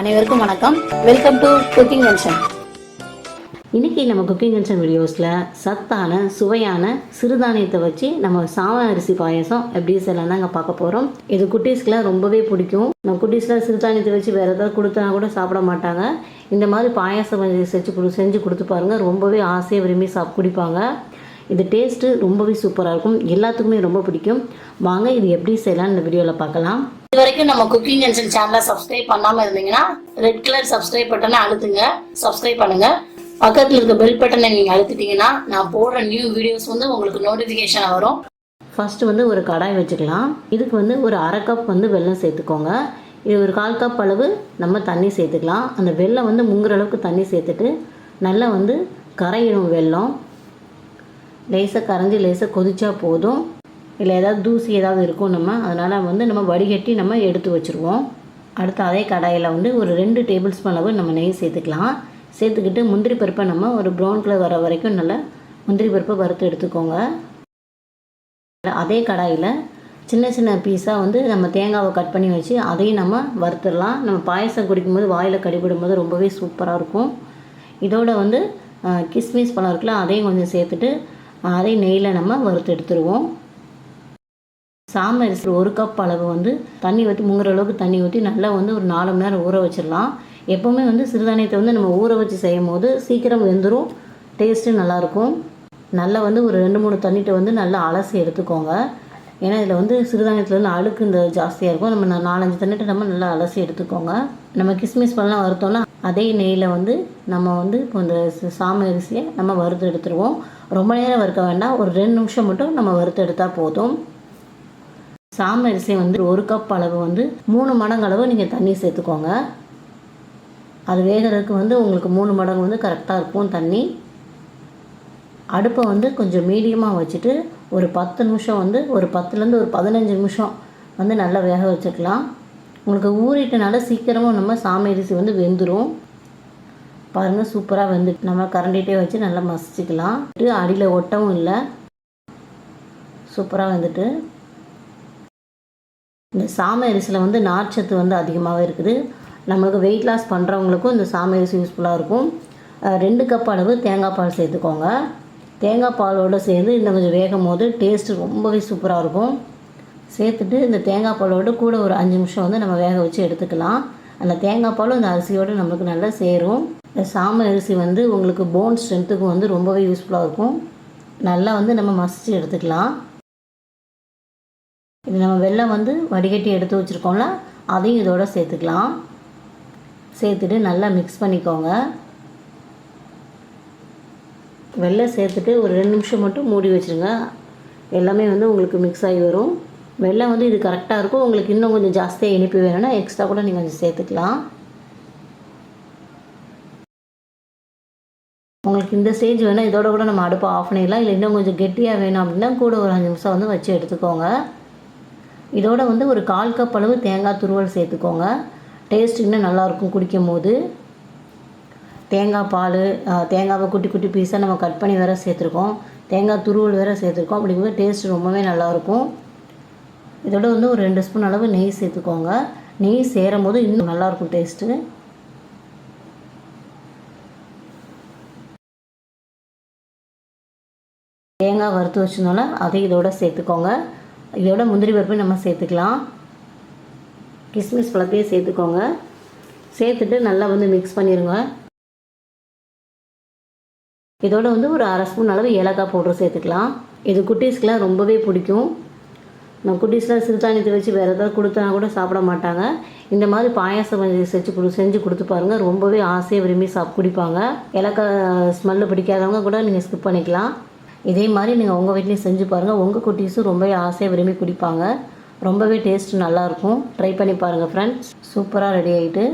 அனைவருக்கும் வணக்கம். Welcome to cooking junction இன்றைக்கி நம்ம குக்கிங் கிச்சன் வீடியோஸில் சத்தான சுவையான சிறுதானியத்தை வச்சு நம்ம சாம அரிசி பாயசம் எப்படி செய்யலாம் நாங்கள் பார்க்க போகிறோம் இது குட்டீஸ்க்குலாம் ரொம்பவே பிடிக்கும். நம்ம குட்டீஸ்லாம் சிறுதானியத்தை வச்சு வேறு ஏதாவது கொடுத்தா கூட சாப்பிட மாட்டாங்க. இந்த மாதிரி பாயாசம் செஞ்சு கொடு செஞ்சு கொடுத்து பாருங்கள் ரொம்பவே ஆசையாக விரும்பி சாப் குடிப்பாங்க. இது டேஸ்ட்டு ரொம்பவே சூப்பராக இருக்கும். எல்லாத்துக்குமே ரொம்ப பிடிக்கும். வாங்க இது எப்படி செய்யலாம் இந்த வீடியோவில் பார்க்கலாம். இது வரைக்கும் நம்ம குக்கிங் ஜங்ஷன் சேனலை சப்ஸ்கிரைப் பண்ணாமல் இருந்தீங்கன்னா ரெட் கலர் சப்ஸ்கிரைப் பட்டனை அழுத்துங்க. சப்ஸ்கிரைப் பண்ணுங்க. பக்கத்தில் இருக்க பெல் பட்டனை நீங்கள் அழுத்திட்டீங்கன்னா நான் போடுற நியூ வீடியோஸ் வந்து உங்களுக்கு நோட்டிஃபிகேஷன் வரும். ஃபஸ்ட்டு வந்து ஒரு கடாய் வச்சுக்கலாம். இதுக்கு வந்து ஒரு அரை கப் வந்து வெல்லம் சேர்த்துக்கோங்க. இது ஒரு கால் கப் அளவு நம்ம தண்ணி சேர்த்துக்கலாம். அந்த வெல்லம் வந்து முங்குற அளவுக்கு தண்ணி சேர்த்துட்டு நல்லா வந்து கரையிடும் வெல்லம். லேசாக கரைஞ்சி லேசாக கொதிச்சா போதும். இல்லை ஏதாவது தூசி ஏதாவது இருக்கும் நம்ம அதனால் வந்து நம்ம வடிகட்டி நம்ம எடுத்து வச்சுருவோம். அடுத்து அதே கடாயில் வந்து ஒரு ரெண்டு டேபிள் ஸ்பூன் அளவு நம்ம நெய் சேர்த்துக்கலாம். சேர்த்துக்கிட்டு முந்திரி பருப்பை நம்ம ஒரு ப்ரௌன் கலர் வர வரைக்கும் நல்லா முந்திரி பருப்பை வறுத்து எடுத்துக்கோங்க. அதே கடாயில் சின்ன சின்ன பீஸாக வந்து நம்ம தேங்காவை கட் பண்ணி வச்சு அதையும் நம்ம வறுத்துடலாம். நம்ம பாயசம் குடிக்கும்போது வாயில் கடிபடும் போது ரொம்பவே சூப்பராக இருக்கும். இதோட வந்து கிஸ்மிஸ் பழம் இருக்குல்ல அதையும் கொஞ்சம் சேர்த்துட்டு அதையும் நெய்யில் நம்ம வறுத்து எடுத்துருவோம். சாம அரிசி ஒரு கப் அளவு வந்து தண்ணி ஊற்றி முங்குற அளவுக்கு தண்ணி ஊற்றி நல்லா வந்து ஒரு நாலு மணி நேரம் ஊற வச்சிடலாம். எப்போவுமே வந்து சிறுதானியத்தை வந்து நம்ம ஊற வச்சு செய்யும் போது சீக்கிரம் வெந்துடும் டேஸ்ட்டு நல்லாயிருக்கும் நல்லா வந்து ஒரு ரெண்டு மூணு தண்ணிட்டு வந்து நல்லா அலசி எடுத்துக்கோங்க. ஏன்னா இதில் வந்து சிறுதானியத்தில் வந்து அழுக்கு இந்த ஜாஸ்தியாக இருக்கும். நம்ம நாலஞ்சு தண்ணிட்டு நம்ம நல்லா அலசி எடுத்துக்கோங்க. நம்ம கிஸ்மிஸ் பழம்லாம் வறுத்தோம்னா அதே நெய்யில் வந்து நம்ம வந்து இப்போ இந்த சாம அரிசியை நம்ம வறுத்து எடுத்துருவோம். ரொம்ப நேரம் வறுக்க வேண்டாம். ஒரு ரெண்டு நிமிஷம் மட்டும் நம்ம வறுத்து எடுத்தால் போதும். சாமரிசி வந்து ஒரு கப் அளவு வந்து மூணு மடங்கு அளவு நீங்கள் தண்ணி சேர்த்துக்கோங்க. அது வேகிறதுக்கு வந்து உங்களுக்கு மூணு மடங்கு வந்து கரெக்டாக இருக்கும் தண்ணி. அடுப்பை வந்து கொஞ்சம் மீடியமாக வச்சுட்டு ஒரு பத்து நிமிஷம் வந்து ஒரு பத்துலேருந்து ஒரு பதினஞ்சு நிமிஷம் வந்து நல்லா வேக வச்சுக்கலாம். உங்களுக்கு ஊறிட்டனால சீக்கிரமாக நம்ம சாமரிசி வந்து வெந்துடும் பாருங்கள் சூப்பராக வெந்து நம்ம கரண்டிகிட்டே வச்சு நல்லா மசிச்சுக்கலாம். அடியில் ஒட்டவும் இல்லை. சூப்பராக வந்துட்டு இந்த சாமை அரிசியில் வந்து நார்ச்சத்து வந்து அதிகமாகவே இருக்குது. நம்மளுக்கு வெயிட் லாஸ் பண்ணுறவங்களுக்கும் இந்த சாமை அரிசி யூஸ்ஃபுல்லாக இருக்கும். ரெண்டு கப் அளவு தேங்காய் பால் சேர்த்துக்கோங்க. தேங்காய் பாலோடு சேர்ந்து இன்னும் கொஞ்சம் வேகும் போது டேஸ்ட்டு ரொம்பவே சூப்பராக இருக்கும். சேர்த்துட்டு இந்த தேங்காய் பாலோடு கூட ஒரு அஞ்சு நிமிஷம் வந்து நம்ம வேக வச்சு எடுத்துக்கலாம். அந்த தேங்காய் பாலும் இந்த அரிசியோடு நம்மளுக்கு நல்லா சேரும். இந்த சாமை அரிசி வந்து உங்களுக்கு போன் ஸ்ட்ரென்த்துக்கும் வந்து ரொம்பவே யூஸ்ஃபுல்லாக இருக்கும். நல்லா வந்து நம்ம மசிச்சு எடுத்துக்கலாம். இது நம்ம வெள்ளம் வந்து வடிகட்டி எடுத்து வச்சுருக்கோம்ல அதையும் இதோட சேர்த்துக்கலாம். சேர்த்துட்டு நல்லா மிக்ஸ் பண்ணிக்கோங்க. வெள்ளம் சேர்த்துட்டு ஒரு ரெண்டு நிமிஷம் மட்டும் மூடி வச்சுருங்க. எல்லாமே வந்து உங்களுக்கு மிக்ஸ் ஆகி வரும். வெள்ளம் வந்து இது கரெக்டாக இருக்கும். உங்களுக்கு இன்னும் கொஞ்சம் ஜாஸ்தியாக இனிப்பு வேணும்னா எக்ஸ்ட்ரா கூட நீங்கள் கொஞ்சம் சேர்த்துக்கலாம். உங்களுக்கு இந்த ஸ்டேஜ் வேணால் இதோட கூட நம்ம அடுப்பை ஆஃப் பண்ணிடலாம். இல்லை இன்னும் கொஞ்சம் கெட்டியாக வேணும் அப்படின்னா கூட ஒரு அஞ்சு நிமிஷம் வந்து வச்சு எடுத்துக்கோங்க. இதோட வந்து ஒரு கால் கப் அளவு தேங்காய் துருவல் சேர்த்துக்கோங்க. டேஸ்ட் இன்னும் நல்லாயிருக்கும் குடிக்கும் போது தேங்காய் பால் தேங்காவை குட்டி குட்டி பீஸாக நம்ம கட் பண்ணி வேறு சேர்த்துருக்கோம். தேங்காய் துருவல் வேறு சேர்த்துருக்கோம். அப்படிங்கும்போது டேஸ்ட் ரொம்பவே நல்லாயிருக்கும். இதோட வந்து ஒரு ரெண்டு ஸ்பூன் அளவு நெய் சேர்த்துக்கோங்க. நெய் சேரும் போது இன்னும் நல்லாயிருக்கும் டேஸ்ட்டு தேங்காய் வறுத்து வச்சதுனால அதை இதோட சேர்த்துக்கோங்க. இதோட முந்திரி பருப்பு நம்ம சேர்த்துக்கலாம். கிஸ்மிஸ் பழத்தையும் சேர்த்துக்கோங்க. சேர்த்துட்டு நல்லா வந்து மிக்ஸ் பண்ணிடுங்க இதோட வந்து ஒரு அரை ஸ்பூன் அளவு ஏலக்காய் பவுடர் சேர்த்துக்கலாம். இது குட்டீஸ்க்கெலாம் ரொம்பவே பிடிக்கும். நம்ம குட்டீஸ்லாம் சிறுதானியத்தை வச்சு வேறு ஏதாவது கொடுத்தா கூட சாப்பிட மாட்டாங்க. இந்த மாதிரி பாயாசம் செஞ்சு கொடு செஞ்சு கொடுத்து பாருங்கள் ரொம்பவே ஆசையாக விரும்பி சாப் குடிப்பாங்க. ஏலக்காய் ஸ்மெல்லு பிடிக்காதவங்க கூட நீங்கள் ஸ்கிப் பண்ணிக்கலாம். இதே மாதிரி நீங்கள் உங்கள் வீட்லேயும் செஞ்சு பாருங்கள் உங்கள் குட்டீஸும் ரொம்பவே ஆசையாக விரும்பி குடிப்பாங்க. ரொம்பவே டேஸ்ட் நல்லாயிருக்கும் ட்ரை பண்ணி பாருங்கள் ஃப்ரெண்ட்ஸ் சூப்பராக ரெடி ஆகிட்டு